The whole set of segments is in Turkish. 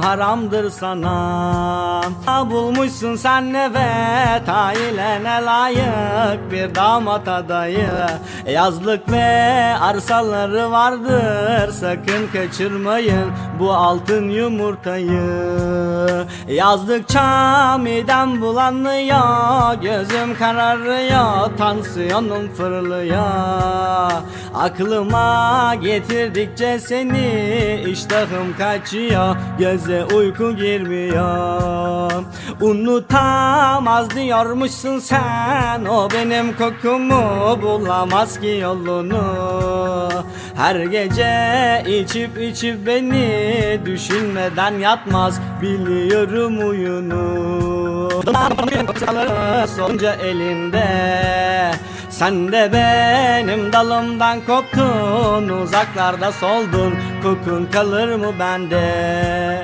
haramdır sana. Ha, Bulmuşsun sen evet ailene layık bir damat adayı. Yazlık ve arsaları vardır sakın kaçırmayın bu altın yumurtayı. Yazdıkça midem bulanıyor gözüm kararıyor tansiyonum fırlıyor. Aklıma getirdikçe seni iştahım kaçıyor Göze uyku girmiyor. Unutamaz diyormuşsun sen O benim kokumu bulamaz ki yolunu. Her gece içip içip beni Düşünmeden yatmaz biliyorum uyunu. Sonca elinde Sen de benim dalımdan koptun Uzaklarda soldun Kokun kalır mı bende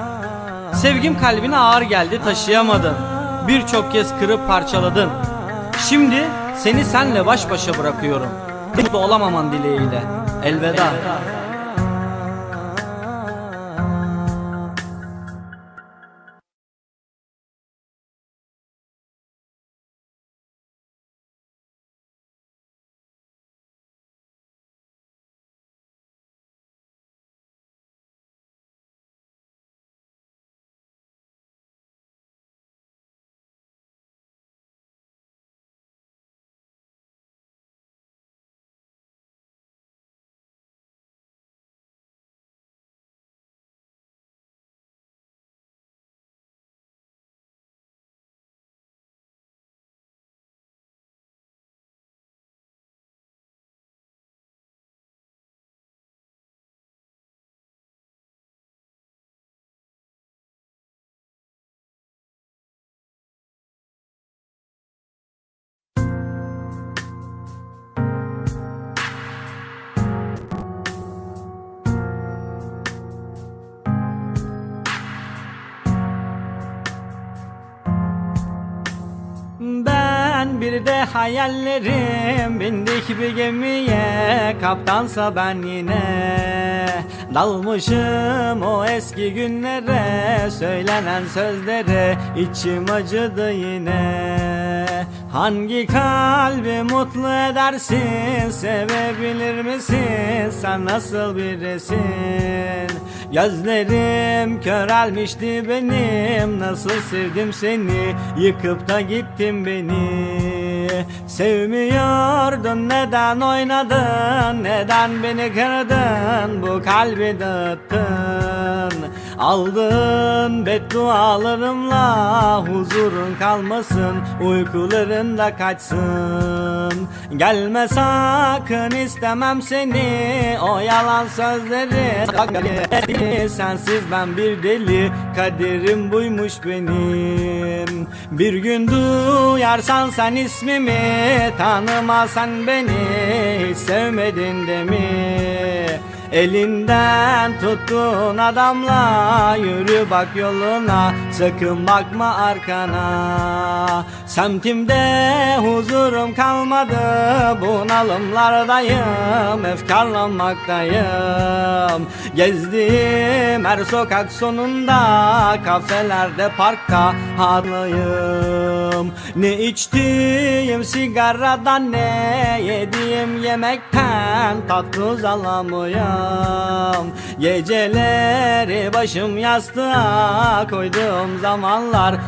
Sevgim kalbine ağır geldi taşıyamadın. Birçok kez kırıp parçaladın. Şimdi seni senle baş başa bırakıyorum. Mutlu olamaman dileğiyle. Elveda. Ben bir de hayallerim. Bindik bir gemiye Kaptansa ben yine. Dalmışım o eski günlere Söylenen sözlere içim acıdı yine. Hangi kalbi mutlu edersin Sevebilir misin? Sen nasıl birisin? Gözlerim körelmişti benim Nasıl sevdim seni? Yıkıp da gittin beni Sevmiyordun neden oynadın? Neden beni kırdın? Bu kalbi dağıttın. Aldın beddualarımla Huzurun kalmasın Uykuların da kaçsın Gelme sakın istemem seni. O yalan sözleri Sensiz ben bir deli. Kaderim buymuş benim. Bir gün duyarsan sen ismimi Tanımasan beni. Hiç sevmedin de mi? Elinden tuttuğun adamla Yürü bak yoluna. Sakın bakma arkana Semtimde huzurum kalmadı Bunalımlardayım Efkarlanmaktayım. Gezdiğim her sokak sonunda Kafelerde parkta hatlıyım Ne içtiğim sigaradan Ne yediğim yemekten Tatlı uzalamıyorum Geceleri başım yastığa koyduğum zamanlar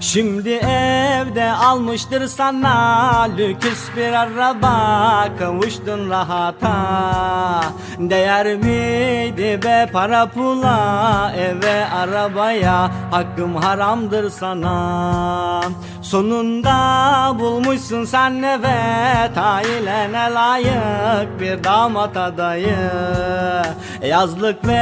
Şimdi evde almıştır sana Lüküs bir araba Kavuştun rahata. Değer miydi be para pula Eve arabaya? Hakkım haramdır sana Sonunda bulmuşsun sen evet Ailene layık bir damat adayı. Yazlık ve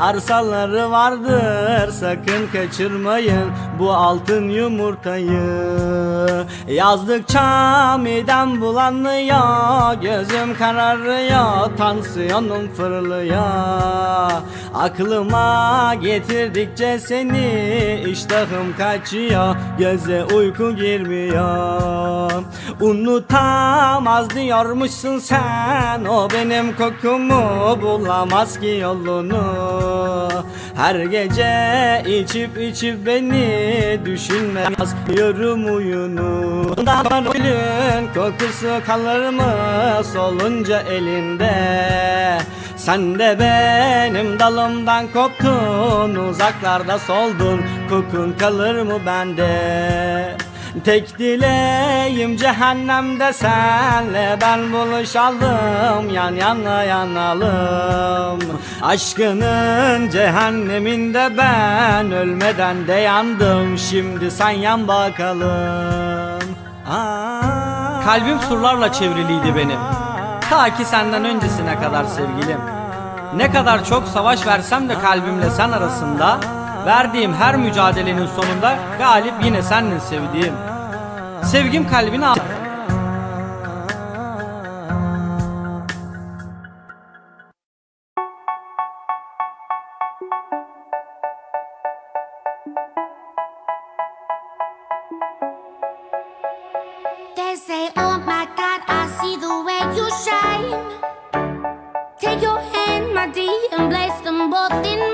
arsaları vardır Sakın kaçırmayın bu altın yumurtayı. Yazdıkça midem bulanıyor Gözüm kararıyor Tansiyonum fırlıyor Aklıma getirdikçe seni iştahım kaçıyor Göze uyku girmiyor. Unutamaz diyormuşsun sen O benim kokumu bulamaz ki yolunu. Her gece içip içip beni düşünmez Yorum uyunu. Ondan gülün kokusu kalır mı solunca elinde Sen de benim dalımdan koptun Uzaklarda soldun. Kokun kalır mı bende? Tek dileğim cehennemde senle. Ben buluşalım Yan yana yanalım. Aşkının cehenneminde ben ölmeden de yandım. Şimdi sen yan bakalım. Kalbim surlarla çevriliydi benim. Ta ki senden öncesine kadar sevgilim. Ne kadar çok savaş versem de kalbimle sen arasında Verdiğim her mücadelenin sonunda galip yine sendin sevdiğim Sevgim kalbini al say, Oh my God, I see the way you shine. Take your and place them both in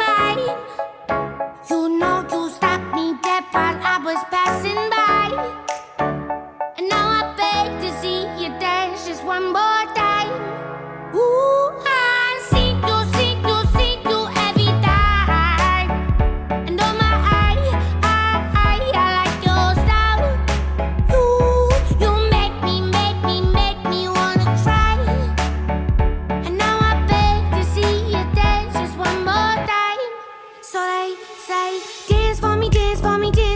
say, dance for me, dance for me, dance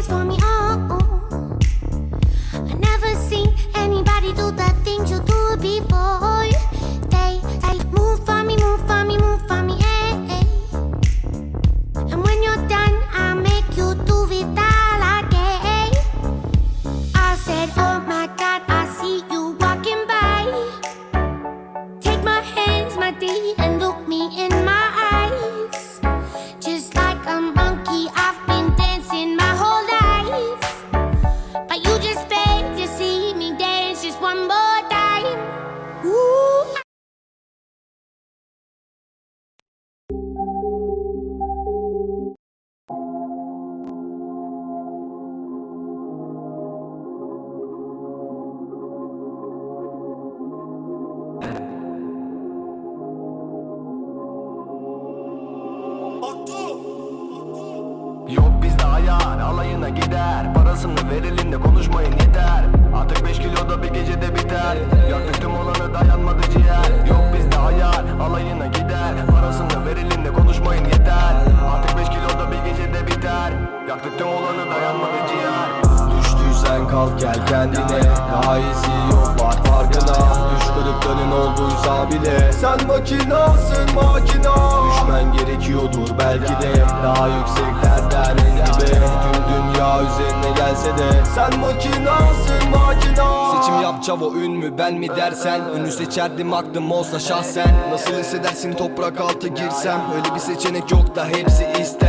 gider. Parasını verelim de konuşmayın yeter Artık 5 kilo da bir gecede biter. Yaktık tüm olanı dayanmadı ciğer. Yok bizde ayar alayına gider. Parasını verelim de konuşmayın yeter Artık 5 kilo da bir gecede biter. Yaktık tüm olanı dayanmadı ciğer. Düştüysen kalk gel kendine. Daha iyisi yok var farkına. Düş kırıkların olduysa bile. Sen makinasın makina. Düşmen gerekiyordur belki de. Daha dünya üzerine gelse de. Sen makinasın makina. Seçim yap çavo ün mü ben mi dersen. Ünü seçerdim aklım olsa şahsen. Nasıl hissedersin toprak altı girsem? Öyle bir seçenek yok da hepsi ister